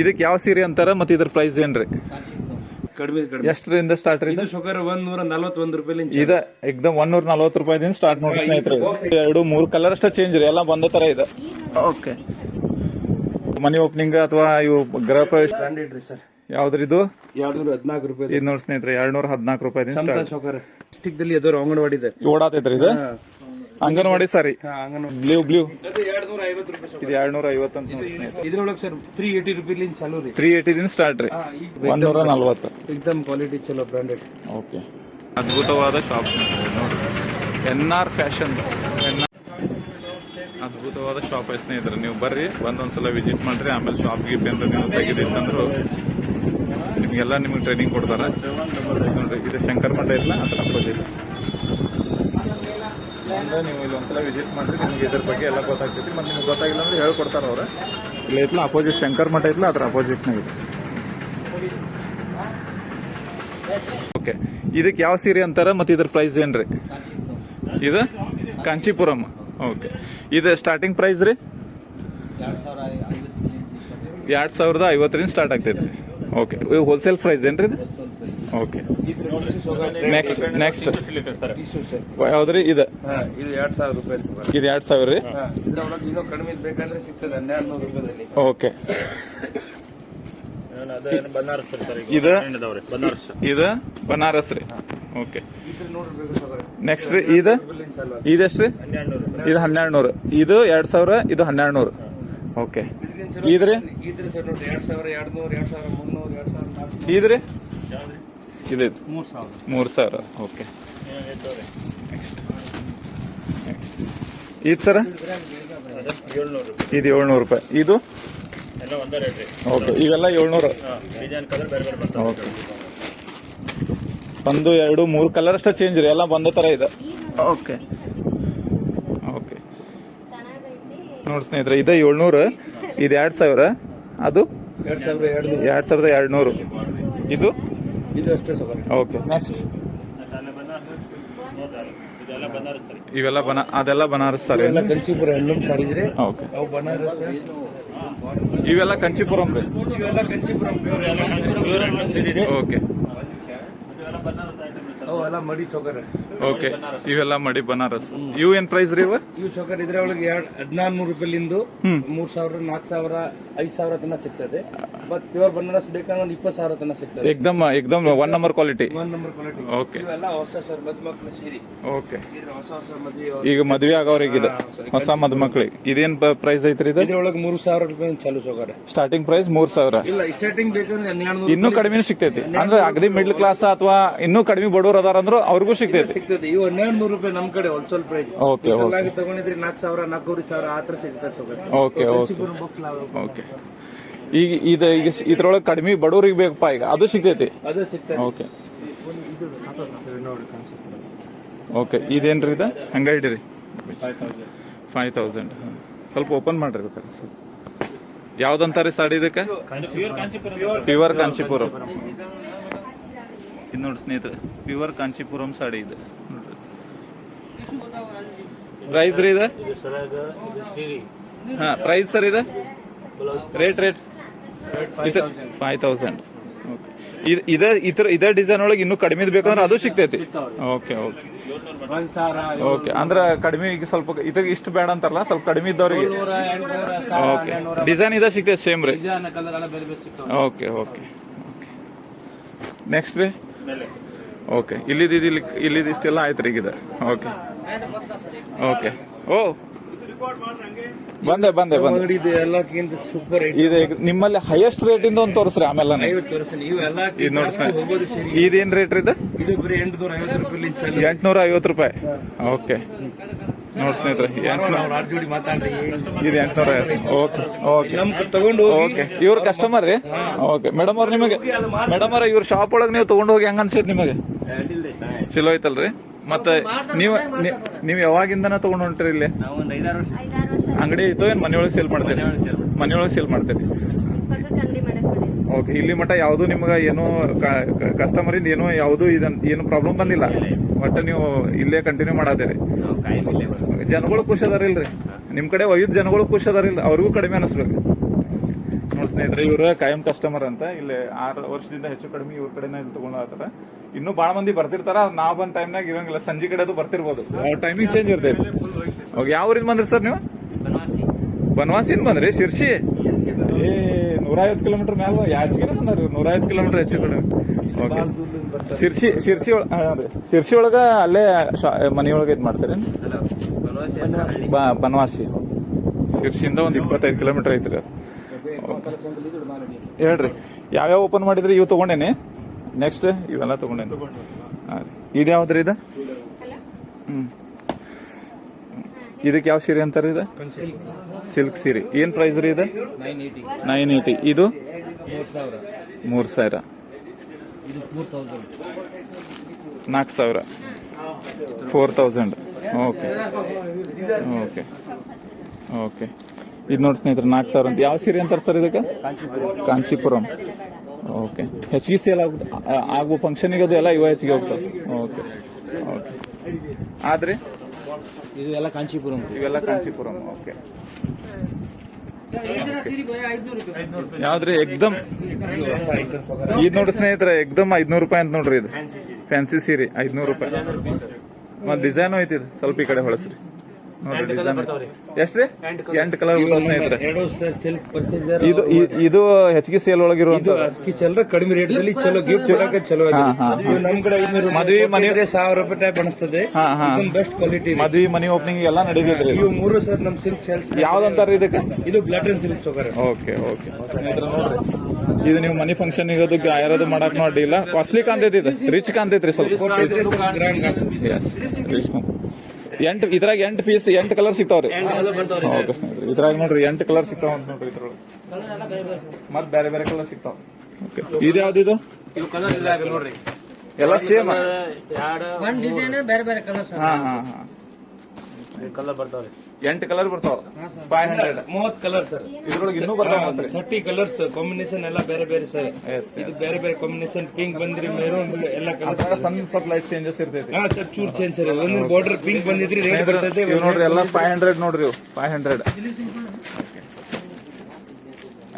ಇದಕ್ಕೆ ಯಾವ ಸೀರೆ ಅಂತಾರ ಮತ್ತೆ ಇದ್ರ ಪ್ರೈಸ್ ಏನ್ರಿ? ಕಡಿಮೆ ಕಡಿಮೆ. ಎಷ್ಟರಿಂದ ಸ್ಟಾರ್ಟ್ ರೀ ಇದು? ಶುಗರ್ ಒಂದ್ ನೂರ ನಲವತ್ತೊಂದು ರೂಪಾಯಿ ಇದ ಎಕ್ದಮ್ ಒಂದೂರ ನಲ್ವತ್ತು ರೂಪಾಯಿದಿಂದ ಸ್ಟಾರ್ಟ್ ನೋಡಿ ಸ್ನೇಹಿತರೆ ಎರಡು ಮೂರು ಕಲರ್ ಅಷ್ಟ ಚೇಂಜ್ ರೀ ಎಲ್ಲ ಒಂದೇ ತರ ಇದೆ. ಓಕೆ. ಮನಿ ಓಪನಿಂಗ್ ಅಥವಾ ಇವು ಗೃಹ ಪ್ರವೇಶ ಬ್ರಾಂಡೆಡ್ ರೀ ಸರ್. ಯಾವ್ದ್ರಿ ಇದು? ಎರಡು ನೂರ ಹದಿನಾಲ್ಕು ರೂಪಾಯಿ ಇದು ನೋಡಿ ಸ್ನೇಹಿತರೆ ಎರಡ್ನೂರ ಹದಿನಾಲ್ಕು ರೂಪಾಯಿ ಸ್ಟಾರ್ಟ್ ಶುಗರ್ ಸ್ಟಿಕ್ ದಲ್ಲಿ ಅದರ ಅಂಗನವಾಡಿ ಇದೆ. ಓಡಾತೈತ್ರಿ ಇದು? ಅಂಗನವಾಡಿ ಸರಿ. Blue blue. ಅದು ಎರಡು ನೂರ ಐವತ್ತು ರೂಪಾಯಿ ಇದು ಎರಡ್ನೂರ ಐವತ್ತು ಅಂತ ಇದ್ರೊಳಗೆ ಸರ್ ತ್ರೀ ಏಯ್ಟಿ ರುಪೀಲಿಂದ ಚಾಲೂ ರೀ. ತ್ರೀ ಏಟಿದಿಂದ ಸ್ಟಾರ್ಟ್ ರೀ. ಒಂದೂರ ನಲ್ವತ್ತು. ಎಕ್ದಮ್ ಕ್ವಾಲಿಟಿ ಚಲೋ ಬ್ರಾಂಡೆಡ್ ಓಕೆ ಅದ್ಭುತವಾದ ಶಾಪ್ ನೋಡಿ ಎನ್ ಆರ್ ಫ್ಯಾಷನ್ ಅದ್ಭುತವಾದ ಶಾಪ್ ಐತೆ ಸ್ನೇಹಿತರೆ ನೀವು ಬರ್ರಿ ಬಂದೊಂದ್ಸಲ ವಿಸಿಟ್ ಮಾಡ್ರಿ ಆಮೇಲೆ ಶಾಪ್ ಗೀಪ್ ಅಂತ ನೀವು ತೆಗೆದಿತ್ತಂದ್ರು ನಿಮಗೆಲ್ಲ ನಿಮಗೆ ಟ್ರೈನಿಂಗ್ ಕೊಡ್ತಾರೆ. ನೋಡ್ರಿ ಇದು ಶಂಕರ್ ಮಠ ಇಲ್ಲ ಅದ್ರ ಅಪೋಸಿಟ್ ನೀವು ಇಲ್ಲಿ ಒಂದ್ಸಲ ವಿಸಿಟ್ ಮಾಡಿದ್ರೆ ನಿಮ್ಗೆ ಇದ್ರ ಬಗ್ಗೆ ಎಲ್ಲ ಗೊತ್ತಾಗ್ತೈತಿ. ಮತ್ತೆ ನಿಮ್ಗೆ ಗೊತ್ತಾಗಿಲ್ಲ ಅಂದ್ರೆ ಹೇಳ್ಕೊಡ್ತಾರೆ ಅವ್ರು. ಇಲ್ಲ ಐತ್ಲ ಅಪೋಸಿಟ್ ಶಂಕರ್ ಮಠ ಐತ್ಲ ಅದ್ರ ಅಪೋಸಿಟ್ನಾಗ ಇದೆ. ಓಕೆ ಇದಕ್ಕೆ ಯಾವ ಸೀರೆ ಅಂತಾರ, ಮತ್ತೆ ಇದ್ರ ಪ್ರೈಸ್ ಏನ್ರಿ? ಇದು ಕಾಂಚೀಪುರಂ. ಓಕೆ ಇದು ಸ್ಟಾರ್ಟಿಂಗ್ ಪ್ರೈಸ್ ರೀ? ಎರಡು ಸಾವಿರದ ಐವತ್ತರಿಂದ ಸ್ಟಾರ್ಟ್ ಆಗ್ತೈತೆ ಓಕೆ ಹೋಲ್ಸೇಲ್ ಪ್ರೈಸ್ ಏನ್ರಿ ಇದು? Okay next next tissue sir ಯಾವ್ದ್ರಿ ಇದು. ಹಾ ಇದು ಎರಡ್ ಸಾವಿರ ರೂಪಾಯಿ ಇದು ಎರಡು ಸಾವಿರ ರೀ? ಹಾ ಇದ್ರೊಳಗೆ ಇನ್ನೂ ಕಡಿಮೆ ಬೇಕಂದ್ರೆ ಸಿಗ್ತದೆ ಹನ್ನೆರಡು ನೂರು ರೂಪಾಯಿದಲ್ಲಿ. ಓಕೆ ಬನಾರಸ್ ಸರ್ ಇದು? ಬನಾರಸ್. ಇದು? ಬನಾರಸ್ ರೀ. ಓಕೆ ಇದ್ರ ನೂರು ರೂಪಾಯಿ ಶುಗರ್ ನೆಕ್ಸ್ಟ್ ರೀ ಇದು? ಇದೆಷ್ಟು ರೀ? ಇದು ಹನ್ನೆರಡು ನೂರು ಇದು ಎರಡ್ ಸಾವಿರ ಇದು ಹನ್ನೆರಡು ನೂರು ಓಕೆ ಇದ್ರಿ? ಇದ್ರ ಸರ್ ನೋಡ್ರಿ ಎರಡ್ ಸಾವಿರ ಎರಡ್ ನೂರು ಎರಡ್ ಸಾವಿರ ಮುನ್ನೂರು ಎರಡ್ ಸಾವಿರ ನಾಲ್ಕು ಇದ್ರಿ? ಇದು ಮೂರು ಸಾವಿರ. ಮೂರು ಸಾವಿರ? ಓಕೆ ನೆಕ್ಸ್ಟ್ ಇದು ಸರ? ಏಳ್ನೂರು ಇದು ಏಳ್ನೂರು ರೂಪಾಯಿ. ಇದು? ಒಂದೇ ಓಕೆ ಇವೆಲ್ಲ ಏಳ್ನೂರು. ಓಕೆ ಒಂದು ಎರಡು ಮೂರು ಕಲರ್ ಅಷ್ಟೇ ಚೇಂಜ್ ರೀ. ಎಲ್ಲ ಬಂದ ತರ ಇದೆ. ಓಕೆ ಓಕೆ ನೋಡಿ ಸ್ನೇಹಿತರೆ ಇದೆ ಏಳ್ನೂರು. ಇದು ಎರಡು ಸಾವಿರ. ಅದು? ಎರಡ್ ಸಾವಿರ ಎರಡು ನೂರು ಎರಡು ಸಾವಿರದ ಎರಡು ನೂರು ಇದು? ಇದು ಅಷ್ಟೇ ಓಕೆ ನೆಕ್ಸ್ಟ್ ಇವೆಲ್ಲ ಬನ ಅದೆಲ್ಲ ಬನಾರಸ್ ಸಾರಿ ಎಲ್ಲ ಕಂಚಿಪುರ ಎಲ್ಲಮ್ ಸಾರಿ ಇದ್ರೆ ಓಕೆ ಅವು ಬನಾರಸ್. ಇವೆಲ್ಲ ಕಂಚಿಪುರಂ ರೀ? ಇವೆಲ್ಲ ಕಂಚಿಪುರಂ ಓಕೆ ಇದೆಲ್ಲ ಬನಾರಸ್ ಐಟಮ್ ಅವು ಎಲ್ಲ ಮಡಿ ಶುಗರ್ ಓಕೆ ಇವೆಲ್ಲ ಮಡಿ ಬನಾರಸ್. ಇವು ಏನ್ ಪ್ರೈಸ್ ರೀ ಇವ? ಇವು ಶುಗರ್ ಇದ್ರೆ ಒಳಗೆ ಎರಡ್ ಹದಿನಾರು ನೂರು ರೂಪಾಯಿಲಿಂದು ಮೂರ್ ಸಾವಿರ ನಾಲ್ಕ್ ಸಾವಿರ ಐದ್ ಸಾವಿರ ತನ ಸಿಗ್ತದೆ. ಬಟ್ ಪ್ಯೂರ್ ಬನಾರಸ್ ಬೇಕಂದ್ರೆ ಒಂದು ಇಪ್ಪತ್ತು ಸಾವಿರ ತನಕ ಸಿಗ್ತದೆ. ಎಕ್ದಮ್ ಎಕ್ದಮ್ one number quality one number quality okay ಇವೆಲ್ಲ ಹೊಸ ಸರ್ ಮದುಮಕ್ಳ ಸೀರೆ. ಓಕೆ ಹೊಸ ಹೊಸ ಮದುವೆ ಈಗ ಮದ್ವೆ ಆಗೋರಿಗೆ ಇದೆ ಹೊಸ ಮದುಮಕ್ಳಿಗೆ ಇದೇನ್ ಪ್ರೈಸ್ ಐತ್ರಿ ಇದು? ಇದ್ರೊಳಗೆ ಮೂರು ಸಾವಿರ ರೂಪಾಯಿ ಚಾಲು ಶುಗರ್ ಸ್ಟಾರ್ಟಿಂಗ್ ಪ್ರೈಸ್ ಮೂರ್ ಸಾವಿರ. ಇಲ್ಲ ಸ್ಟಾರ್ಟಿಂಗ್ ಬೇಕಂದ್ರೆ ಹನ್ನೆರಡು ಇನ್ನೂ ಕಡಿಮೆ ಸಿಗ್ತೈತಿ. ಅಂದ್ರೆ ಅಗದಿ ಮಿಡ್ಲ್ ಕ್ಲಾಸ್ ಅಥವಾ ಇನ್ನೂ ಕಡಿಮೆ ಬಡವರು ಅದಾರ ಅಂದ್ರೂ ಅವ್ರಿಗೂ ಸಿಗ್ತೈತಿ. ಸಿಗ್ತದೆ. ಇವು ಹನ್ನೆರಡು ನೂರು ರೂಪಾಯಿ ನಮ್ ಕಡೆ ಹೋಲ್ಸೇಲ್ ಪ್ರೈಸ್ ಓಕೆ ಓಕೆ ತಗೊಂಡಿದ್ರಿ ನಾಲ್ಕು ಸಾವಿರ ನಾಲ್ಕೂವರೆ ಸಾವಿರ ಆ ಥರ ಸಿಗ್ತದೆ ಶುಗರ್ ಓಕೆ ಓಕೆ ಓಕೆ ಈಗ ಇದು ಈಗ ಇದ್ರೊಳಗೆ ಕಡಿಮೆ ಬಡವ್ರಿಗೆ ಬೇಕಪ್ಪ ಈಗ. ಅದು ಸಿಗ್ತೈತಿ? ಅದು ಸಿಗ್ತದೆ. ಓಕೆ ಓಕೆ ಇದೇನ್ರಿ ಇದು? ಹಂಗ ಇಡ್ರಿ ಫೈವ್ ತೌಸಂಡ್ ಸ್ವಲ್ಪ ಓಪನ್ ಮಾಡ್ರಿ ಬೇಕಾದ್ರೆ ಸ್ವಲ್ಪ ಯಾವ್ದಂತಾರೆ ಸಾಡಿ ಇದಕ್ಕೆ? ಪ್ಯೂರ್ ಕಾಂಚಿಪುರಂ ಇದು ನೋಡಿ ಸ್ನೇಹಿತರೆ ಪ್ಯೂರ್ ಕಾಂಚಿಪುರಂ ಸಾಡಿ ಇದೆ. ಪ್ರೈಸ್ ರೀ ಇದು? ಹಾ ಪ್ರೈಸ್ ಸರ್ ಇದೆ? ರೇಟ್ ರೇಟ್ ಫೈವ್ ತೌಸಂಡ್ ಇದೇ ಇತರ ಇದೇ ಡಿಸೈನ್ ಒಳಗೆ ಇನ್ನೂ ಕಡಿಮೆ ಬೇಕಂದ್ರೆ ಅದು ಸಿಗ್ತೈತಿ. ಓಕೆ ಓಕೆ ಓಕೆ ಅಂದ್ರೆ ಕಡಿಮೆ ಈಗ ಸ್ವಲ್ಪ ಇದಾಗ ಇಷ್ಟು ಬೇಡ ಅಂತಾರಲ್ಲ ಸ್ವಲ್ಪ ಕಡಿಮೆ ಇದ್ದವ್ರಿಗೆ. ಓಕೆ ಡಿಸೈನ್ ಇದೆ ಸಿಗ್ತೈತಿ ಸೇಮ್ ರೀ. ಓಕೆ ಓಕೆ ನೆಕ್ಸ್ಟ್ ರೀ? ಓಕೆ ಇಲ್ಲಿದ್ದು ಇದು ಇಲ್ಲಿ ಇಲ್ಲಿದ್ದು ಇಷ್ಟೆಲ್ಲ ಆಯ್ತು ರೀ ಈಗ ಓಕೆ ಓಕೆ ಓ. ಬಂದೆ ಬಂದೆ ಬಂದೆ. ಇದು ಎಲ್ಲಕ್ಕಿಂತ ಸೂಪರ್ ಇದು ನಿಮ್ಮಲ್ಲಿ ಹೈಯೆಸ್ಟ್ ರೇಟ್ ಇಂದ ಒಂದು ತೋರಿಸ್ರಿ ಆಮೇಲೆ ಇದು ನೋಡಿ ಸ್ನೇಹಿತರೆ. ಇದೇನ್ ರೇಟ್ ರೀ ಇದು? ಇದು ಬರೀ ಎಂಟುನೂರ ಐವತ್ತು ರೂಪಾಯಿ ಚಲಿ ಎಂಟ್ನೂರ ಐವತ್ತು ರೂಪಾಯಿ. ಓಕೆ ನೋಡಿ ಸ್ನೇಹಿತರೆ ಇದು ಎಂಟ್ನೂರ ಓಕೆ ಓಕೆ ನಮ್ ತಗೊಂಡು ಹೋಗಿ. ಓಕೆ ಇವ್ರ ಕಸ್ಟಮರ್ ರೀ? ಓಕೆ ಮೇಡಮ್ ಅವ್ರ ನಿಮಗೆ ಮೇಡಮ್ ಅವ್ರ ಇವ್ರ ಶಾಪ್ ಒಳಗೆ ನೀವು ತಗೊಂಡು ಹೋಗಿ ಹೆಂಗ ಅನ್ಸೈತೆ ನಿಮಗೆ? ಚಲೋ ಐತಲ್ರಿ? ಮತ್ತೆ ನೀವು ನೀವ್ ಯಾವಾಗಿಂದನ ತಗೊಂಡು ಹೊಂಟ್ರಿ ಇಲ್ಲಿ? ಐದಾರು ವರ್ಷ. ಅಂಗಡಿ ಇತ್ತು ಏನ್ ಮನೆಯೊಳಗೆ ಸೇಲ್ ಮಾಡ್ತೇನೆ ಮನೆಯೊಳಗೆ ಸೇಲ್ ಮಾಡ್ತೀರಿ? ಪಕ್ಕಕ್ಕೆ ಅಂಗಡಿ ಮಾಡಕ್ ಓಕೆ ಇಲ್ಲಿ ಮಟ್ಟ ಯಾವುದು ನಿಮ್ಗ ಏನು ಕಸ್ಟಮರ್ ಇಂದ ಏನು ಯಾವುದು ಇದನ್ ಏನು ಪ್ರಾಬ್ಲಮ್ ಬಂದಿಲ್ಲ? ಒಟ್ಟು ನೀವು ಇಲ್ಲೇ ಕಂಟಿನ್ಯೂ ಮಾಡಾತೀರಿ ಜನಗಳು ಖುಷಿ ಅದಾರಿಲ್ರಿ ನಿಮ್ ಕಡೆ ಒಯ್ದ ಜನಗಳು ಖುಷಿ ಅದಾರಿಲ್ಲ ಅವ್ರಿಗೂ ಕಡಿಮೆ ಅನಿಸ್ಬೇಕು. ನೋಡಿ ಸ್ನೇಹಿತರೆ ಇವ್ರ ಕಾಯಂ ಕಸ್ಟಮರ್ ಅಂತ. ಇಲ್ಲಿ ಆರು ವರ್ಷದಿಂದ ಹೆಚ್ಚು ಕಡಿಮೆ ಇವ್ರ ಕಡೆನೇ ಇಲ್ಲಿ ತಗೊಂಡಾರ ಇನ್ನು ಬಹಳ ಮಂದಿ ಬರ್ತಿರ್ತಾರ ನಾ ನಾವ್ ಬಂದ್ ಟೈಮ್ನಾಗ ಇರಂಗಿಲ್ಲ. ಸಂಜೆ ಕಡೆ ಅದು ಬರ್ತಿರ್ಬೋದು. ಟೈಮಿಂಗ್ ಚೇಂಜ್ ಇರ್ತೈತಿ ಓಕೆ ಯಾವ ಊರಿಂದ ಬಂದ್ರಿ ಸರ್ ನೀವು? ಬನವಾಸಿನ ಬಂದ್ರಿ ಶಿರ್ಸಿ? ಏ ನೂರೈವತ್ತು ಕಿಲೋಮೀಟರ್ ಮ್ಯಾಲ ಯಾಚಿಗೆ ಬಂದ್ರಿ ನೂರೈವತ್ತು ಕಿಲೋಮೀಟರ್ ಹೆಚ್ಚು ಕಡೆ. ಓಕೆ. ಶಿರ್ಸಿ ಶಿರ್ಸಿ ರೀ. ಶಿರ್ಸಿ ಒಳಗ ಅಲ್ಲೇ ಮನೆಯೊಳಗೆ ಇದು ಮಾಡ್ತಾರೆ ಬನವಾಸಿ ಶಿರ್ಸಿಯಿಂದ ಒಂದು ಇಪ್ಪತ್ತೈದು ಕಿಲೋಮೀಟರ್ ಐತ್ರಿ ಅದು. ಹೇಳ್ರಿ ಯಾವ್ಯಾವ ಓಪನ್ ಮಾಡಿದ್ರಿ? ಇವು ತಗೊಂಡೇನಿ? ನೆಕ್ಸ್ಟ್ ಇವೆಲ್ಲ ತಗೊಂಡೇನಿ. ಹಾಂ ರೀ. ಇದು ಯಾವ್ದ್ರಿ ಇದು? ಹ್ಮ್. ಇದಕ್ಕೆ ಯಾವ ಸೀರೆ ಅಂತಾರೆ ಇದು? ಸಿಲ್ಕ್ ಸೀರೆ. ಏನ್ ಪ್ರೈಸ್ ರೀ ಇದು? ನೈನ್ ಏಟಿ ಇದು? ಮೂರು ಸಾವಿರ. ನಾಲ್ಕು ಸಾವಿರ. Four thousand. Okay. Okay. Okay. ಇದು ನೋಡಿ ಸ್ನೇಹಿತರೆ ನಾಲ್ಕು ಸಾವಿರ ಅಂತ. ಯಾವ ಸೀರೆ ಅಂತಾರೆ ಸರ್ ಇದಕ್ಕೆ? ಕಾಂಚೀಪುರಂ. ಓಕೆ. ಹೆಚ್ಚಿಗೆ ಸೇಲ್ ಆಗುತ್ತೆ? ಆಗುವ ಫಂಕ್ಷನಿಗೆ ಅದು ಎಲ್ಲ ಇವ ಹೆಚ್ಚಿಗೆ ಹೋಗ್ತದೆ ಓಕೆ. ಓಕೆ. ಆದ್ರೆ? ಇದು ಎಲ್ಲ ಕಾಂಚೀಪುರಂ. ಇವೆಲ್ಲ ಕಾಂಚೀಪುರಂ ಓಕೆ. ಯಾವ್ದ್ರಿ ಎಕ್ದಮ್? ಇದು ನೋಡಿ ಸ್ನೇಹಿತರೆ ಎಕ್ದಮ್ ಐದ್ನೂರು ರೂಪಾಯಿ ಅಂತ ನೋಡ್ರಿ ಇದು. ಫ್ಯಾನ್ಸಿ ಸೀರೆ ಐದ್ನೂರು ರೂಪಾಯಿ. ಮತ್ತೆ ಡಿಸೈನ್ ಐತಿ ಇದು ಸ್ವಲ್ಪ ಈ ಕಡೆ ಹೊಳಸ್ರಿ. ನೋಡ್ರಿ ಎಷ್ಟ್ರಿ? ಎಂಟು ಕಲರ್ ಸ್ನೇಹಿತರೆ ಇದು ಇದು ಹೆಚ್ಚಿಗೆ ಸೇಲ್ ಒಳಗಿರುವಂತ ಅಸ್ಕಿ ಚಲ್ರ ಕಡಿಮೆ ರೇಟ್ ಅಲ್ಲಿ ಚಲೋ ಗಿಫ್ಟ್ ಕೊಡಕ್ಕೆ ಚಲೋ ನಮ್ ಕಡೆ ಮದುವೆ ಮನೆ- ಸಾವಿರ ರೂಪಾಯಿ ಟೈಪ್ ಅನಿಸ್ತದೆ. ಬೆಸ್ಟ್ ಕ್ವಾಲಿಟಿ ಮದುವೆ ಮನಿ ಓಪನಿಂಗ್ ಎಲ್ಲ ನಡೀತೈತ್ರಿ ಇವು ಮೂರು ಸರ್ ನಮ್ ಸಿಲ್ಕ್ ಸೇಲ್ಸ್ ಯಾವ್ದಂತಾರ ಇದಕ್ಕೆ? ಇದು ಗ್ಲಾಟನ್ ಸಿಲ್ಕ್ ಸೋಕರ್ ಓಕೆ ಓಕೆ. ಸ್ನೇಹಿತರೆ ನೋಡ್ರಿ. ಇದು ನೀವು ಮನಿ ಫಂಕ್ಷನ್ ಅದು ಯಾರಾದ್ರು ಮಾಡಕ್ ನೋಡಿ ಇಲ್ಲ ಕಾಸ್ಟ್ಲಿ ಕಾಣ್ತೈತಿ ಇದು. ರಿಚ್ ಕಾಣ್ತೈತ್ರಿ ಸ್ವಲ್ಪ. ಗ್ರ್ಯಾಂಡ್ ಎಸ್ ಎಂಟು ಇದ್ರಾಗ ಎಂಟು ಪೀಸ್ ಎಂಟು ಕಲರ್ ಸಿಗ್ತಾವ್ರಿ. ಓಕೆ ಸ್ನೇಹಿತರೆ ಇದ್ರಾಗ ನೋಡ್ರಿ ಎಂಟು ಕಲರ್ ಸಿಗ್ತಾವ ಅಂತ ನೋಡ್ರಿ ಇದ್ರೊಳಗೆ. ಮತ್ ಬೇರೆ ಬೇರೆ ಕಲರ್ ಸಿಗ್ತಾವ. ಓಕೆ ಇದು ಯಾವ್ದು ಇದು? ಎಲ್ಲ ಸೇಮ್ ಬೇರೆ ಬೇರೆ ಕಲರ್ ಹಾ ಹಾ ಹಾ. ಕಲರ್ ಬರ್ತಾವ್ರಿ. ಎಂಟು ಕಲರ್ ಬರ್ತಾವ. ಫೈವ್ ಹಂಡ್ರೆಡ್ ಮೂವತ್ತು ಕಲರ್ ಸರ್. ಇದ್ರೊಳಗೆ ಇನ್ನೂ ಬರ್ತಾವ ಥರ್ಟಿ ಕಲರ್ಸ್ ಕಾಂಬಿನೇಷನ್ ಎಲ್ಲ ಬೇರೆ ಬೇರೆ ಸರ್. ಇದು ಬೇರೆ ಬೇರೆ ಕಾಂಬಿನೇಷನ್ ಪಿಂಕ್ ಬಂದ್ರಿ ಮೆರೂನ್ ಎಲ್ಲ ಕಲರ್ ಸಣ್ಣ ಸ್ವಲ್ಪ ಲೈಟ್ ಚೇಂಜಸ್ ಇರ್ತೈತಿ. ಹಾ ಸರ್ ಚೂರ್ ಚೇಂಜ್ ಸರ್. ಒಂದ್ ಬಾರ್ಡರ್ ಪಿಂಕ್ ಬಂದಿದ್ರಿ ರೇಟ್ ಬರ್ತೈತೆ. ಇವ್ ನೋಡ್ರಿ ಎಲ್ಲ ಫೈವ್ ಹಂಡ್ರೆಡ್ ನೋಡ್ರಿ ಇವು. ಫೈವ್ ಹಂಡ್ರೆಡ್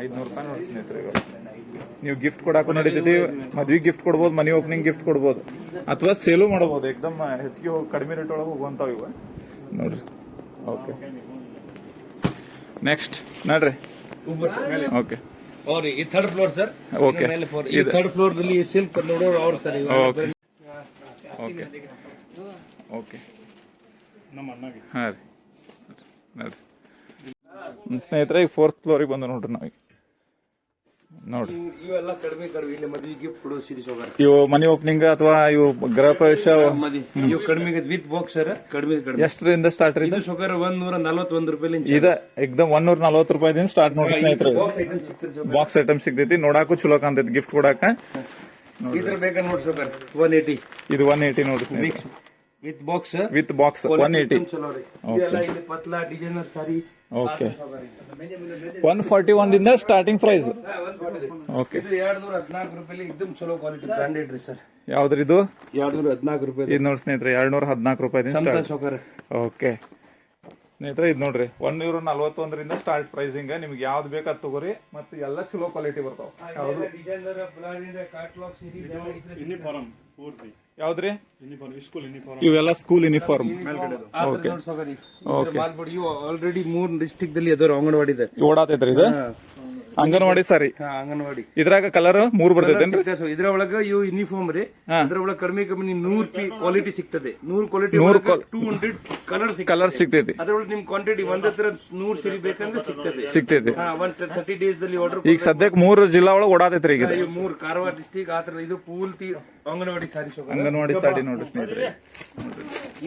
ಐದ್ನೂರು ರೂಪಾಯಿ ನೋಡಿ ನೀವು ಗಿಫ್ಟ್ ಕೊಡಾಕು ನಡೀತೈತಿ. ಮದ್ವಿ ಗಿಫ್ಟ್ ಕೊಡ್ಬೋದು ಮನಿ ಓಪನಿಂಗ್ ಗಿಫ್ಟ್ ಕೊಡ್ಬೋದು. ಅಥವಾ ಸೇಲು ಮಾಡಬಹುದು ಎಕ್ದಮ್ ಹೆಚ್ಚಿಗೆ ಹೋಗಿ ಕಡಿಮೆ ರೇಟ್ ಒಳಗೆ ಹೋಗುವಂತಾವ ಇವ. ನೋಡ್ರಿ. ಓಕೆ. ನೆಕ್ಸ್ಟ್ ನೋಡ್ರಿ. ಓಕೆ ಅವ್ರಿ ಈ ಥರ್ಡ್ ಫ್ಲೋರ್ ಸರ್. ಓಕೆ ಈ ಥರ್ಡ್ ಫ್ಲೋರ್ ದಲ್ಲಿ ಸಿಲ್ಕ್ ನೋಡೋರು ಅವ್ರು ಸರ್ ಓಕೆ ಓಕೆ ಓಕೆ ನಮ್ಮ ಅಣ್ಣಗೆ. ಹಾಂ ರೀ. ನೋಡ್ರಿ. ಸ್ನೇಹಿತರೆ ಈಗ ಫೋರ್ತ್ ಫ್ಲೋರಿಗೆ ಬಂದು ನೋಡ್ರಿ ನಾವೀಗ. ನೋಡ್ರಿ ಇವೆಲ್ಲ ಕಡಿಮೆ ಕಡಿಮೆ ಇಲ್ಲಿ ಮದ್ವೆ ಗಿಫ್ಟ್ ಕೊಡೋ ಸೀರೀಸ್ ಹೋಗಾರ ಇವು ಮನಿ ಓಪನಿಂಗ್ ಅಥವಾ ಇವು ಗೃಹ ಪ್ರವೇಶ? ಮದಿ. ಇವು ಕಡಿಮೆ ವಿತ್ ಬಾಕ್ಸ್ ಸರ್. ಕಡಿಮೆ ಕಡಿಮೆ. ಎಷ್ಟರಿಂದ ಸ್ಟಾರ್ಟ್ ರೀ ಇದು? ಶುಗರ್ ಒಂದ್ ನೂರ ನಲ್ವತ್ತೊಂದು ರೂಪಾಯಿ ಇದ ಎಕ್ದಮ್ ಒನ್ನೂರ ನಲ್ವತ್ತು ರೂಪಾಯಿದಿಂದ ಸ್ಟಾರ್ಟ್ ನೋಡಿ ಸ್ನೇಹಿತರೆ. ಬಾಕ್ಸ್ ಐಟಮ್ ಸಿಗ್ತೈತಿ. ನೋಡಾಕು ಚಲೋ ಕಾಣ್ತೈತಿ ಗಿಫ್ಟ್ ಕೊಡಾಕ. ಇದ್ರ ಬೇಕಾ ನೋಡಿ ಶುಗರ್ ಒನ್ ಏಟಿ ಇದು ಒನ್ ಏಟಿ ನೋಡ್ರಿ mix with box with box one eighty ಚಲೋ ರೀ. ಪತ್ಲಾ designer sari okay one forty ದಿಂದ ಸ್ಟಾರ್ಟಿಂಗ್ ಪ್ರೈಸ್ ಓಕೆ ಇದು ಎರಡ್ ನೂರ ಹದಿನಾಲ್ಕು ರೂಪಾಯಿ ಇದಮ್ ಚಲೋ ಕ್ವಾಲಿಟಿ ಬ್ರಾಂಡೆಡ್ ರೀ ಸರ್. ಯಾವ್ದ್ರಿ ಇದು ಎರಡ್ ನೂರ ಹದಿನಾಲ್ಕು ರೂಪಾಯಿ ಇದು ನೋಡಿ ಸ್ನೇಹಿತರೆ ಎರಡ್ನೂರ ಹದಿನಾಲ್ಕು ರೂಪಾಯಿ ಓಕೆ ಸ್ನೇಹಿತರೆ ಇದು ನೋಡ್ರಿ ಒನ್ ನೂರ ನಲ್ವತ್ತೊಂದರಿಂದ ಸ್ಟಾರ್ಟ್ ಪ್ರೈಸಿಂಗ್ ನಿಮ್ಗೆ ಯಾವ್ದು ಬೇಕು ಅದು ತಗೋರಿ ಮತ್ತೆ ಎಲ್ಲ ಚಲೋ ಕ್ವಾಲಿಟಿ ಬರ್ತಾವ. ಯಾವ್ದ್ರಿ? ಇವೆಲ್ಲ ಸ್ಕೂಲ್ ಯೂನಿಫಾರ್ಮ್ ಆಲ್ರೆಡಿ ಮೂರ್ ಡಿಸ್ಟಿಕ್ ದಲ್ಲಿ ಅದಾರ ಅಂಗನವಾಡಿ ಇದೆ ಓಡಾತೈತ್ರಿ ಇದು? ಅಂಗನವಾಡಿ. ಸಾರಿ. ಹಾ ಅಂಗನವಾಡಿ. ಇದ್ರಾಗ ಕಲರ್ ಮೂರ್ ಬರ್ತೈತೇನ್ರಿ ಇದ್ರ ಒಳಗ ಇವು ಯೂನಿಫಾರ್ಮ್ ರೀ. ಅದ್ರ ಒಳಗ ಕಡಿಮೆ ಕಮ್ಮಿ ನೂರ್ ಕ್ವಾಲಿಟಿ ಸಿಗ್ತದೆ. ನೂರ್ ಕ್ವಾಲಿಟಿ ನೂರ್ ಟೂ ಹಂಡ್ರೆಡ್ ಕಲರ್ ಕಲರ್ ಸಿಗ್ತೈತಿ. ಅದ್ರೊಳಗೆ ನಿಮ್ ಕ್ವಾಂಟಿಟಿ ಒಂದ್ ಹತ್ರ ನೂರ್ ಸಿರಿ ಬೇಕಂದ್ರೆ ಸಿಗ್ತದೆ. ಸಿಗ್ತೈತಿ. ಹಾ ತರ್ಟಿ ಡೇಸ್ ದಲ್ಲಿ ಆರ್ಡರ್ ಈಗ ಸದ್ಯಕ್ಕೆ ಮೂರ್ ಜಿಲ್ಲಾ ಒಳಗ ಓಡಾತೈತ್ರಿ ಈಗ ಇದು. ಮೂರ್ ಕಾರವಾರ ಡಿಸ್ಟಿಕ್ ಆತರ ಇದು ಪೂರ್ತಿ ಅಂಗನವಾಡಿ ಸಾರಿ ಅಂಗನವಾಡಿ ಸಾರಿ ನೋಡ್ರಿ ಸ್ನೇಹಿತರೆ.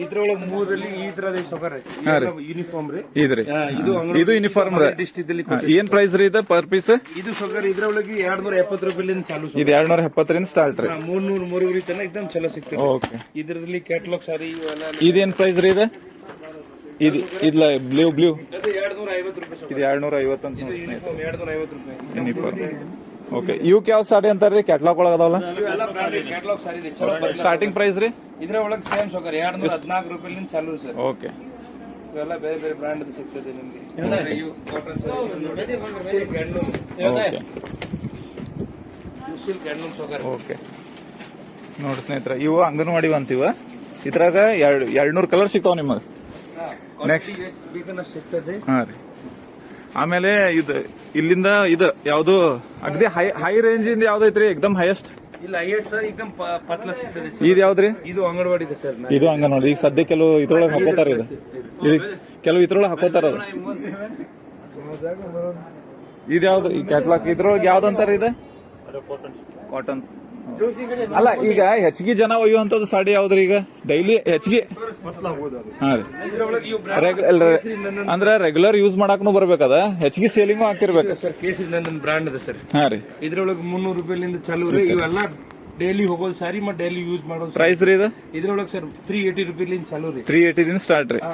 ಇದ್ರೊಳಗ ಮೂರಲ್ಲಿ ಈ ತರ ಸೊಗರ ಯೂನಿಫಾರ್ಮ್ ರೀ. ಇದ್ರಿ ಇದು ಇದು ಯೂನಿಫಾರ್ಮ್ ರೀ. ಡಿಸ್ಟಿಕ್ ಏನ್ ಪ್ರೈಸ್ ರೀ ಇದು ಪರ್ ಪೀಸ್ ಇದು ಸೊಗರ್ ಇದ್ರೊಳಗೆ ಎರಡ್ ನೂರ ಎಪ್ಪತ್ತು ರೂಪಾಯಿ ಚಾಲು ಇದು ಎರಡ್ ನೂರ ಎಪ್ಪತ್ತರಿಂದ ಸ್ಟಾರ್ಟ್ ರೀ. ಮೂರ್ ಮೂರು ಮೂರುವರೆ ತನಕ ಎಕ್ದಮ್ ಚಲೋ ಸಿಗ್ತದೆ. ಓಕೆ ಇದ್ರಲ್ಲಿ ಕ್ಯಾಟ್ಲಾಗ್ ಸಾರಿ ಇದೇನ್ ಪ್ರೈಸ್ ರೀ ಇದು? ಇದು ಇದ್ಲ ಬ್ಲೂ ಬ್ಲೂ ಇದು ಎರಡ್ ನೂರ ಐವತ್ತು ರೂಪಾಯಿ ಇದು ಎರಡ್ ನೂರ ಐವತ್ತು ಅಂತ ನೋಡಿ ಯೂನಿಫಾರ್ಮ್ ಎರಡ್ ನೂರ ಐವತ್ತು ರೂಪಾಯಿ. ಯೂನಿಫಾರ್ಮ್ ಓಕೆ ಇವಕ್ಕೆ ಯಾವ ಸಾಡಿ ಅಂತಾರ್ರಿ? ಕ್ಯಾಟ್ಲಾಗ್ ಒಳಗೆ ಅದಾವಲ್ಲ? ಕ್ಯಾಟ್ಲಾಗ್ ಸಾರಿ ರೀ ಚಲೋ ಸ್ಟಾರ್ಟಿಂಗ್ ಪ್ರೈಸ್ ರೀ? ಇದ್ರ ಒಳಗೆ ಸೇಮ್ ಸೌಕರ್ಯ. ಎರಡು ನೂರ ಹದಿನಾಲ್ಕು ರೂಪಾಯಿಲಿಂದ ಚಾಲು ಸರ್. ಓಕೆ ಇವೆಲ್ಲ ಬೇರೆ ಬೇರೆ ಬ್ರ್ಯಾಂಡ್ ಸಿಗ್ತದೆ ನಿಮ್ಗೆ. ಇವು silk handloom okay silk handloom soccer okay ನೋಡಿ ಸ್ನೇಹಿತರೆ ಇವು ಅಂಗನವಾಡಿ ಅಂತೀವ. ಇದ್ರಾಗ ಎರಡು ಎರಡ್ನೂರು ಕಲರ್ ಸಿಗ್ತಾವ ನಿಮಗೆ. Next. ಬೇಕನ್ನಷ್ಟು ಸಿಗ್ತದೆ. ಹಾ ರೀ. ಆಮೇಲೆ ಇದು ಇಲ್ಲಿಂದ ಇದು ಯಾವುದು ಅಗದಿ ಹೈ ಹೈ ರೇಂಜ್ ಇಂದ ಯಾವ್ದೈತ್ರಿ ಎಕ್ದಮ್ ಹೈಯೆಸ್ಟ್ ಇಲ್ಲ ಹೈಯೆಸ್ಟ್ ಸರ್ ಇದು ಯಾವ್ದ್ರಿ? ಇದು ಅಂಗನವಾಡಿ ಸರ್ ಇದು ಅಂಗನವಾಡಿ. ಈಗ ಸದ್ಯ ಕೆಲವು ಇದ್ರೊಳಗೆ ಹಾಕೋತಾರ ಇದು. ಕೆಲವು ಇದ್ರೊಳಗೆ ಹಾಕೋತಾರ ಅವ್ರು. ಇದು ಯಾವ್ದು? ಈ ಇದ್ರೊಳಗೆ ಯಾವ್ದು ಇದೆ? ಇದು ಕಾಟನ್ಸ್ ಅಲ್ಲ ಈಗ ಹೆಚ್ಚಿಗೆ ಜನ ಒಯ್ಯುವಂತದ್ದು ಸಾಡಿ ಯಾವ್ದ್ರಿ ಈಗ? ಡೈಲಿ ಹೆಚ್ಚಿಗೆ? ಹಾಂ ರೀ. ಅಂದ್ರ ರೆಗ್ಯುಲರ್ ಯೂಸ್ ಮಾಡಾಕ್ನು ಬರ್ಬೇಕದ? ಹೆಚ್ಚಿಗೆ ಸೇಲಿಂಗು ಹಾಕಿರ್ಬೇಕು ಸರ್ ಕೇಸರಿ ಬ್ರಾಂಡ್ ಇದೆ ಸರ್. ಹಾ ರೀ. ಇದ್ರೊಳಗೆ ಮುನ್ನೂರು ರೂಪಾಯಿಲಿಂದ ಚಾಲು ರೀ ಇವೆಲ್ಲ ಡೈಲಿ ಹೋಗೋದು ಸಾರಿ ಮತ್ತೆ ಡೈಲಿ ಯೂಸ್ ಮಾಡೋದು ಪ್ರೈಸ್ ರೀ ಇದು? ಇದ್ರೊಳಗೆ ಸರ್ ತ್ರೀ ಏಯ್ಟಿ ರುಪೀಲಿಂದ ಚಾಲು ರೀ. ತ್ರೀ ಏಯ್ಟಿದಿಂದ ಸ್ಟಾರ್ಟ್ ರೀ. ಹಾ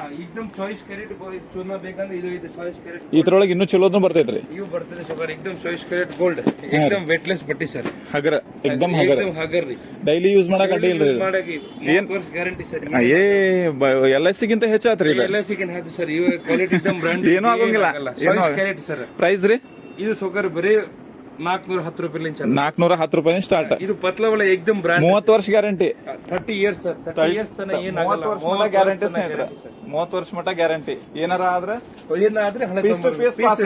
ಚಾಯ್ಸ್ ಕ್ಯಾರೆಟ್ ಚೂರ್ನ ಬೇಕಂದ್ರೆ ಇದು ಇದು ಚಾಯ್ಸ್ ಕ್ಯಾರೆಟ್ ಇದ್ರೊಳಗೆ ಇನ್ನೂ ಚಲೋದ್ನು ಬರ್ತೈತೆ ರೀ. ಇವು ಬರ್ತದೆ ಸರ್ ಚಾಯ್ಸ್ ಕ್ಯಾರೆಟ್ ಗೋಲ್ಡ್ ಎಕ್ದಮ್ ವೆಟ್ಲೆಸ್ ಬಟ್ಟಿ ಸರ್ ಹಗರ ಎಕ್ದಮ್ ಹಗರ. ಹಗರ್ ರೀ. ಡೈಲಿ ಯೂಸ್ ಮಾಡಕ್ಕೆ ಅಡ್ಡಿ ಇಲ್ಲ ರೀ ಏನ್? ವರ್ಷ ಗ್ಯಾರಂಟಿ ಸರ್ ಏ ಎಲ್ ಐ ಸಿಗಿಂತ ಹೆಚ್ಚಾತ್ರಿ ಇದು. ಎಲ್ಲ ಸಿಗನ್ ಹೆಚ್ಚು ಸರ್ ಇವಾಗ ಕ್ವಾಲಿಟಿ ಏಕ್ದಮ್ ಬ್ರ್ಯಾಂಡ್ ಏನೂ ಆಗೋಂಗಿಲ್ಲ. ಚಾಯ್ಸ್ ಕ್ಯಾರೆಟ್ ಸರ್ ಪ್ರೈಸ್ ರೀ? ಇದು ಸೋಕರ್ ಬರೀ ನಾಲ್ಕನೂರ ಹತ್ತು ರೂಪಾಯಿ ನಾಲ್ಕನೂರ ಹತ್ತು ರೂಪಾಯಿ ಸ್ಟಾರ್ಟ್ ಇದು ಪತ್ಲವಳ ಎಕ್ದಮ್ ಬ್ರಾಂಡ್ ಮೂವತ್ತು ವರ್ಷ guarantee. Thirty years thirty years ತನಕ ಏನಾಗಲ್ಲ. ಗ್ಯಾರಂಟಿ ಸ್ನೇಹಿತರೆ. ಮೂವತ್ತು ವರ್ಷ ಮಟ್ಟ ಗ್ಯಾರಂಟಿ ಏನಾರ ಆದ್ರೆ ಏನಾದ್ರೆ piece to piece pass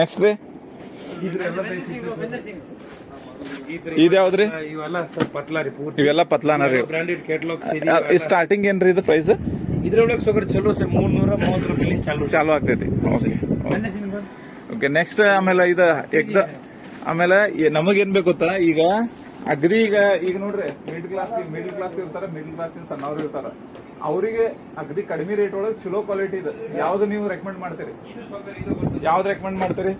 next ರೀ. ಇದ್ಯಾವ್ದ್ರಿ ಇವೆಲ್ಲ ಸರ್ ಪೂರ್ತಿ. ಇವೆಲ್ಲ ಪತ್ಲಾನ ರೀ ಬ್ರಾಂಡೆಡ್ ಸ್ಟಾರ್ಟಿಂಗ್ ಏನ್ರಿ ಇದು ಪ್ರೈಸ್ ಇದ್ರೊಳಗೆ ಸೊಗರ್ ಚಲೋ ಸರ್ ಮೂರ್ನೂರ ಮೂವತ್ತು ರೂಪಾಯಿ ಚಾಲು. ಚಾಲು ಆಗ್ತೈತಿ. ಓಕೆ ಓಕೆ ನೆಕ್ಸ್ಟ್ ಆಮೇಲೆ ಇದು ಎಕ್ದ ಆಮೇಲೆ ನಮಗೇನ್ ಬೇಕು ಗೊತ್ತಾ? ಈಗ ಅಗ್ರಿ ಈಗ ಈಗ ನೋಡ್ರಿ ಮಿಡ್ ಕ್ಲಾಸ್ ಮಿಡ್ಲ್ ಕ್ಲಾಸ್ ಇರ್ತಾರೆ ಮಿಡ್ಲ್ ಕ್ಲಾಸ್ ಸಣ್ಣವ್ರು ಇರ್ತಾರ. ಅವರಿಗೆ ಅಗದಿ ಕಡಿಮೆ ರೇಟ್ ಒಳಗೆ ಚಲೋ ಕ್ವಾಲಿಟಿ ಇದೆ. ಯಾವ್ದು ನೀವು ರೆಕಮೆಂಡ್ ಮಾಡ್ತೀರಿ? ಯಾವ್ದು ರೆಕಮೆಂಡ್ ಮಾಡ್ತೀರಿ?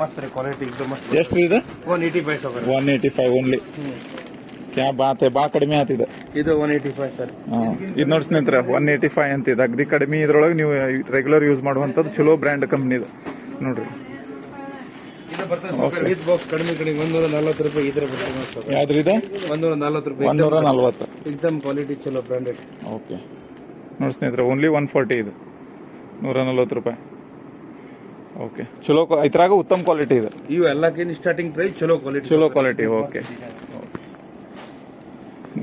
ಮಸ್ತ್ ರೀ ಕ್ವಾಲಿಟಿ ಇದು ಮಸ್ತ್. ಎಷ್ಟು ಇದೆ? ಇದು one eighty five one eighty five only ಕ್ಯಾ ಬಾತ್ ಬಾ ಕಡಿಮೆ ಆತಿದೆ. ಇದು ಒನ್ ಏಯ್ಟಿ ಫೈವ್ ಸರ್ ಇದು ನೋಡಿ ಸ್ನೇಹಿತರೆ ಒನ್ ಏಯ್ಟಿ ಫೈವ್ ಅಂತ ಇದೆ ಅಗದಿ ಕಡಿಮೆ ಇದ್ರೊಳಗೆ ನೀವು ರೆಗ್ಯುಲರ್ ಯೂಸ್ ಮಾಡುವಂಥದ್ದು ಚಲೋ ಬ್ರ್ಯಾಂಡ್ ಕಂಪ್ನಿದು ನೋಡ್ರಿ. ಕಡಿಮೆ ಒಂದೂರ ನಲ್ವತ್ತು ರೂಪಾಯಿ ಇದ್ರ ಸೊಗರ್ ಇದು? ಒಂದೂರ ನಲ್ವತ್ತು ರೂಪಾಯಿ ಒಂದೂರ ನಲ್ವತ್ತು. ಎಕ್ದಮ್ ಕ್ವಾಲಿಟಿ ಚಲೋ ಬ್ರ್ಯಾಂಡೆಡ್ ಓಕೆ ನೋಡಿ ಸ್ನೇಹಿತರೆ ಓನ್ಲಿ ಒನ್ ಫಾರ್ಟಿ ಇದು. ನೂರ ನಲ್ವತ್ತು ರೂಪಾಯಿ. ಓಕೆ ಚಲೋ ಇದ್ರಾಗ ಉತ್ತಮ ಕ್ವಾಲಿಟಿ ಇದೆ. ಇವು ಎಲ್ಲಕ್ಕಿಂತ ಸ್ಟಾರ್ಟಿಂಗ್ ಪ್ರೈಸ್ ಚಲೋ ಕ್ವಾಲಿಟಿ ಚಲೋ ಕ್ವಾಲಿಟಿ ಓಕೆ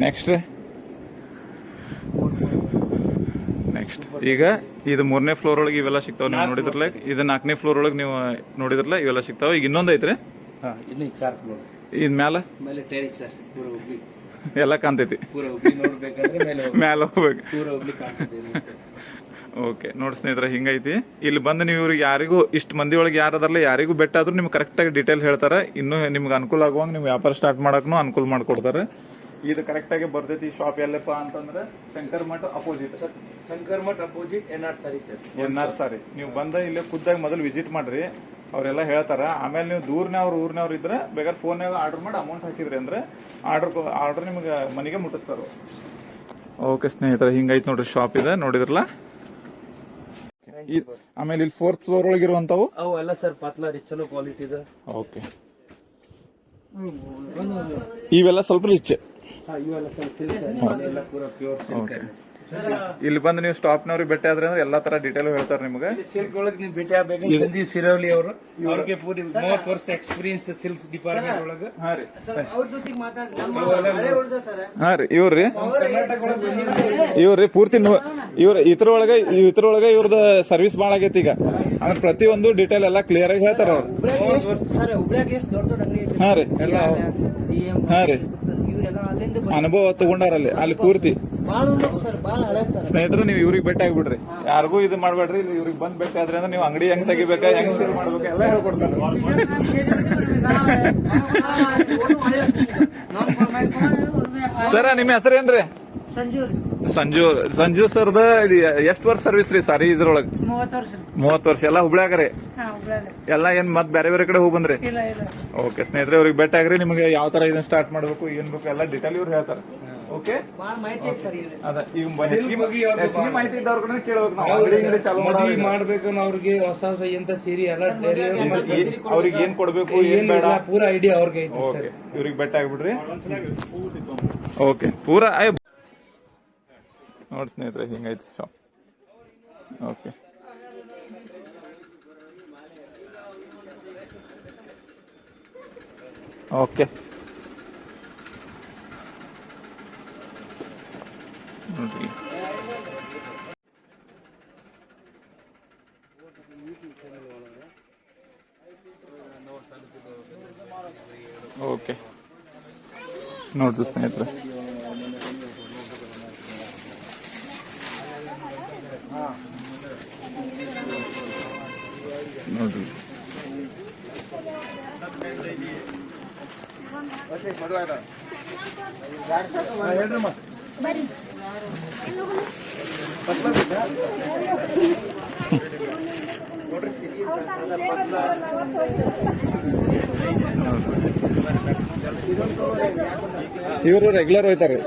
ನೆಕ್ಸ್ಟ್ ನೆಕ್ಸ್ಟ್ ಈಗ ಇದು ಮೂರನೇ ಫ್ಲೋರ್ ಒಳಗೆ ಇವೆಲ್ಲ ಸಿಗ್ತಾವ ನೀವು ನೋಡಿದ್ರಲ್ಲ? ಇದು ನಾಲ್ಕನೇ ಫ್ಲೋರ್ ಒಳಗೆ ನೀವು ನೋಡಿದ್ರಲ್ಲ ಇವೆಲ್ಲ ಸಿಗ್ತಾವ. ಈಗ ಇನ್ನೊಂದು ಐತ್ರಿ? ಇದ್ ಮ್ಯಾಲ? ಎಲ್ಲ ಕಾಣ್ತೈತಿ. ಮ್ಯಾಲ ಹೋಗ್ಬೇಕು. ಓಕೆ ನೋಡಿ ಸ್ನೇಹಿತರೆ ಹಿಂಗೈತಿ. ಇಲ್ಲಿ ಬಂದು ನೀವು ಇವ್ರಿಗೆ ಯಾರಿಗೂ ಇಷ್ಟು ಮಂದಿ ಒಳಗೆ ಯಾರದಾರಲ್ಲ ಯಾರಿಗೂ ಬೆಟ್ಟ ಆದ್ರೂ ನಿಮ್ಗೆ ಕರೆಕ್ಟಾಗಿ ಡೀಟೇಲ್ ಹೇಳ್ತಾರೆ. ಇನ್ನೂ ನಿಮ್ಗೆ ಅನುಕೂಲ ಆಗುವಂಗೆ ನೀವು ವ್ಯಾಪಾರ ಸ್ಟಾರ್ಟ್ ಮಾಡೋಕ್ಕೂ ಅನುಕೂಲ ಮಾಡ್ಕೊಡ್ತಾರೆ. ಇದು ಕರೆಕ್ಟಾಗಿ ಬರ್ತೈತಿ ಈ ಶಾಪ್ ಎಲ್ಲಪ್ಪ ಅಂತಂದ್ರೆ Shankar Math opposite Shankar Math opposite N R sari sir N R sari ನೀವು ಬಂದ ಇಲ್ಲೇ ಖುದ್ದಾಗಿ ಮೊದಲು ವಿಸಿಟ್ ಮಾಡ್ರಿ. ಅವರೆಲ್ಲ ಹೇಳ್ತಾರ ಆಮೇಲೆ ನೀವು ದೂರ್ನವ್ರ ಊರ್ನವ್ರು ಇದ್ರೆ ಬೇಕಾದ್ರೆ ಫೋನ್ನಾಗ ಆರ್ಡರ್ ಮಾಡಿ ಅಮೌಂಟ್ ಹಾಕಿದ್ರಿ ಅಂದ್ರೆ ಆರ್ಡರ್ ಆರ್ಡರ್ ನಿಮ್ಗೆ ಮನೆಗೆ ಮುಟ್ಟಿಸ್ತಾರ. ಓಕೆ ಸ್ನೇಹಿತರೆ ಹಿಂಗೈತೆ ನೋಡ್ರಿ ಶಾಪ್ ಇದೆ ನೋಡಿದ್ರಲ್ಲ? ಇದ್- ಆಮೇಲೆ ಇಲ್ಲಿ ಫೋರ್ತ್ ಫ್ಲೋರ್ ಒಳಗಿರುವಂತವು ಅವು ಎಲ್ಲ ಸರ್ ಪಾತ್ಲ ರೀ ಚಲೋ ಕ್ವಾಲಿಟಿ ಇದೆ. ಓಕೆ ಇವೆಲ್ಲ ಸ್ವಲ್ಪ ರಿಚ್ ಇಲ್ಲಿ ಬಂದು ನೀವು ಸ್ಟಾಪ್ನವ್ರಿಗೆ ಭೇಟಿ ಆದ್ರೆ ಅಂದ್ರೆ ಎಲ್ಲಾ ತರ ಡೀಟೇಲ್ ಹೇಳ್ತಾರೆ ನಿಮ್ಗೆ. ಸಿಲ್ಕ್ ಒಳಗೆ ನೀವು ಭೇಟಿ ಆಗ್ಬೇಕು ಸಂಜೀವ್ ಸಿರವಲಿ ಅವರು. ಅವ್ರಿಗೆ ಪೂರಿ ಮೂವತ್ತು ವರ್ಷ ಎಕ್ಸ್ಪೀರಿಯನ್ಸ್ ಸಿಲ್ಕ್ ಡಿಪಾರ್ಟ್ಮೆಂಟ್ ಒಳಗೆ. ಹಾ ರೀ. ಇವ್ರಿ ಇವ್ರಿ. ಪೂರ್ತಿ ಇವ್ರ ಇದ್ರೊಳಗೆ ಇದ್ರೊಳಗೆ ಇವ್ರದ ಸರ್ವಿಸ್ ಭಾಳ ಆಗೈತಿ ಈಗ. ಅಂದ್ರೆ ಪ್ರತಿಯೊಂದು ಡೀಟೇಲ್ ಎಲ್ಲ ಕ್ಲಿಯರ್ ಆಗಿ ಹೇಳ್ತಾರ ಅವ್ರು. ಹಾ ರೀ. ಸಿಎಂ ಹಾ ರೀ. ಇವರೆಲ್ಲ ಅಲ್ಲಿಂದ ಅನುಭವ ತಗೊಂಡಾರಲ್ಲಿ ಅಲ್ಲಿ ಪೂರ್ತಿ. ಸ್ನೇಹಿತರು ಉಳ್ದ ಸರ್ ಬಾಳ ಹಳೆ ಸರ್. ಸ್ನೇಹಿತರೆ ನೀವು ಇವ್ರಿಗೆ ಭೇಟಿ ಆಗ್ಬಿಡ್ರಿ ಯಾರಿಗೂ ಇದು ಮಾಡ್ಬೇಡ್ರಿ ಇಲ್ಲಿ ಇವ್ರಿಗೆ ಬಂದ್ ಭೇಟಿ ಆದ್ರೆ ಅಂದ್ರೆ ನೀವು ಅಂಗಡಿ ಹೆಂಗ್ ತೆಗಿಬೇಕಾ ಹೆಂಗ್ ಸೇಲ್ ಮಾಡ್ಬೇಕು ಎಲ್ಲ ಹೇಳ್ಕೊಡ್ತಾರೆ. ಸರ ನಿಮ್ಮ ಹೆಸರೇನ್ರಿ? ಸಂಜೀವ್ ರೀ ಸಂಜು ಸಂಜು ಸರ್ದ ಎಷ್ಟು ವರ್ಷ ಸರ್ವಿಸ್ ರೀ ಸಾರಿ ಇದ್ರೊಳಗ? ಮೂವತ್ತು ವರ್ಷ ಎಲ್ಲ ಹುಬ್ಳ್ಯಾಗ ರೀ ಎಲ್ಲ ಏನ್ ಮತ್ ಬೇರೆ ಬೇರೆ ಕಡೆ ಹೋಗಿ ಬಂದ್ರಿ? ಇಲ್ಲ ಇಲ್ಲ ಓಕೆ ಸ್ನೇಹಿತರೆ ಅವ್ರಿಗೆ ಭೇಟಿ ಆಗ್ರಿ. ನಿಮಗೆ ಯಾವ ತರ ಇದನ್ನ ಸ್ಟಾರ್ಟ್ ಮಾಡ್ಬೇಕು ಏನ್ ಬೇಕು ಎಲ್ಲ ಡಿಟೇಲ್ ಇವ್ರು ಹೇಳ್ತಾರೆ. ಓಕೆ ಅದ ಈಗ ಹೆಚ್ಚಿಗೆ ಮಾಹಿತಿ ಇದ್ದವ್ರ ಕಡೆ ಕೇಳ್ಬೇಕು ನಾವು. ಹೌದು ಅಂಗಡಿ ಸರ್. ಗಿಂಗಡಿ ಚಾಲು ಮಾಡಿ ಮಾಡ್ಬೇಕು ಅವ್ರಿಗೆ ಹೊಸ ಹೊಸ ಎಂತ ಸೀರಿ ಎಲ್ಲ ಡೈರಿ ಅವ್ರಿಗೆ ಏನ್ ಕೊಡ್ಬೇಕು ಏನ್ ಬೇಡ? ಪೂರ ಐಡಿಯಾ ಅವ್ರಿಗೆ ಓಕೆ ಸರ್. ಇವ್ರಿಗೆ ಬೆಟ್ಟ ಆಗ್ಬಿಡ್ರಿ. ಓಕೆ ಪೂರಾ ನೋಡಿ ಸ್ನೇಹಿತರೆ ಹಿಂಗೈತೆ ಶಾಪ್ ಓಕೆ ಓಕೆ ನೋಡಿ. ಓಕೆ ನೋಡ್ರಿ ಸ್ನೇಹಿತರೆ. ಇವರು ರೆಗ್ಯುಲರ್ ಹೋಯ್ತಾರೆ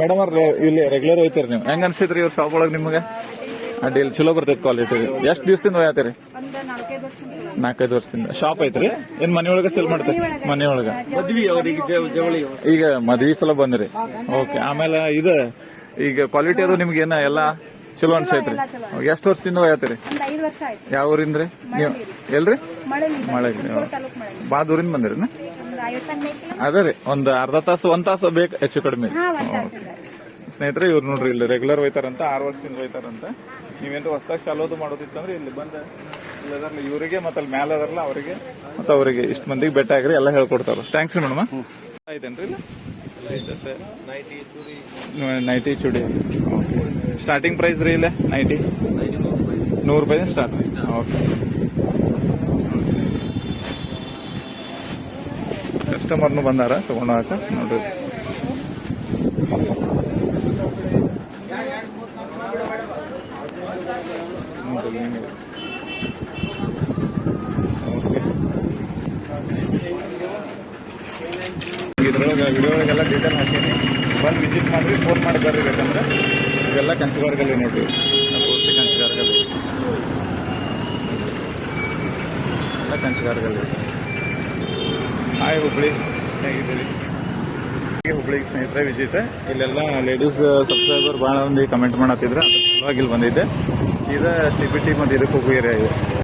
ಮೇಡಮ್ ಅವ್ರ ಇಲ್ಲಿ ರೆಗ್ಯುಲರ್ ಹೋಯ್ತಾರೆ ನೀವು. ಹೆಂಗ ಅನ್ಸಿದ್ರಿ ಇವ್ರ ಶಾಪ್ ಒಳಗೆ ನಿಮಗೆ? ಅಡ್ಡಿಲ್ಲ ಚಲೋ ಬರ್ತೈತಿ ಕ್ವಾಲಿಟಿ ಎಷ್ಟು ದಿವಸದಿಂದ ಹೋಯ್ತಾರೆ ನಾಲ್ಕೈದು ವರ್ಷದಿಂದ. ಶಾಪ್ ಐತ್ರಿ? ಏನ್ ಮನೆ ಒಳಗೆ ಸೇಲ್ ಮಾಡ್ತೀರಿ? ಮನೆ ಒಳಗ ಮದ್ವಿ ಅವ್ರಿಗೆ ಜವಳಿ ಈಗ ಮದ್ವಿ ಸಲ ಬಂದ್ರಿ. ಓಕೆ ಆಮೇಲೆ ಇದು ಈಗ ಕ್ವಾಲಿಟಿ ಅದು ನಿಮ್ಗೆ ಏನ ಎಲ್ಲ ಚಲೋ ಅನ್ಸೈತ್ರಿ? ಎಷ್ಟು ವರ್ಷದಿಂದ ಆಯ್ತು. ಯಾವ ಊರಿಂದ್ರಿ? ನೀವು ಎಲ್ರಿ? ಮಳೆ ಮಳೆ ಊರಿಂದ ಬಂದ್ರಿ ಬಾ ದೂರಿಂದ ಬಂದಿರಿ ಒಂದು ಅದೇ ರೀ ಒಂದ್ ಅರ್ಧ ತಾಸು ಒಂದ್ ತಾಸು ಬೇಕು ಹೆಚ್ಚು ಕಡಿಮೆ. ಸ್ನೇಹಿತರೆ ಇವ್ರು ನೋಡ್ರಿ ಇಲ್ಲಿ ರೆಗ್ಯುಲರ್ ಹೋಯ್ತಾರಂತ ಆರು ವರ್ಷದಿಂದ ಹೋಯ್ತಾರಂತ ನೀವೇನು ಹೊಸದಾಗಿ ಚಾಲೋದು ಮಾಡೋದಿತ್ತಂದ್ರೆ ಇಲ್ಲಿ ಬಂದ ಇವರಿಗೆ ಮತ್ತೆ ಅಲ್ಲಿ ಮ್ಯಾಲ ಅದಾರಲ್ಲ ಅವರಿಗೆ ಮತ್ತೆ ಅವರಿಗೆ ಇಷ್ಟು ಮಂದಿಗೆ ಬೆಟ್ಟ ಆಗ್ರಿ ಎಲ್ಲ ಹೇಳ್ಕೊಡ್ತಾರ ಥ್ಯಾಂಕ್ಸ್ ರೀ ಮೇಡಮ್. ಆಯ್ತೇನ್ರಿ ನೈಟಿ ಚೂಡಿ. ಸ್ಟಾರ್ಟಿಂಗ್ ಪ್ರೈಸ್ ರೀ ಇಲ್ಲೇ? ನೈಟಿ? ನೂರು ರೂಪಾಯಿ. ಸ್ಟಾರ್ಟ್ ಓಕೆ ಕಸ್ಟಮರ್ನು ಬಂದಾರ ತಗೊಂಡಾಕ ನೋಡ್ರಿ. ನೋಡ್ರಿ ಹಿಂಗೆ. ಓಕೆ. ಇದ್ರೊಳಗೆ ವಿಡಿಯೋ ಒಳಗೆಲ್ಲ ಡೀಟೇಲ್ ಹಾಕೀನಿ ಬಂದು ವಿಸಿಟ್ ಮಾಡ್ರಿ ಫೋನ್ ಮಾಡಿ ಬರ್ರಿ ಬೇಕಂದ್ರೆ. ಇವೆಲ್ಲ ಕಂಚಿಗಾರಗಲ್ಲಿ ನೋಡ್ರಿ. ಪೂರ್ತಿ ಕಂಚಿಗಾರಗಲ್ಲಿ ಎಲ್ಲ ಕಂಚಿಗಾರಗಲ್ಲಿ ಹಾಯ್ ಹುಬ್ಳಿ. ಹೇಗಿದ್ದೀರಿ? ಹೀಗೆ ಹುಬ್ಳಿಗೆ ಸ್ನೇಹಿತರೆ ವಿಜಯತೆ ಇಲ್ಲೆಲ್ಲ ಲೇಡೀಸ್ ಸಬ್ಸ್ಕ್ರೈಬರ್ ಭಾಳ ಒಂದು ಕಮೆಂಟ್ ಮಾಡತ್ತಿದ್ರೆ. ಅದ್ರ ಸಲುವಾಗಿ ಇಲ್ಲಿ ಬಂದಿದ್ದೆ. ಇದು ಸಿ ಬಿ ಟಿ ಮತ್ತು ಇದಕ್ಕೆ ಹೋಗಿರಿ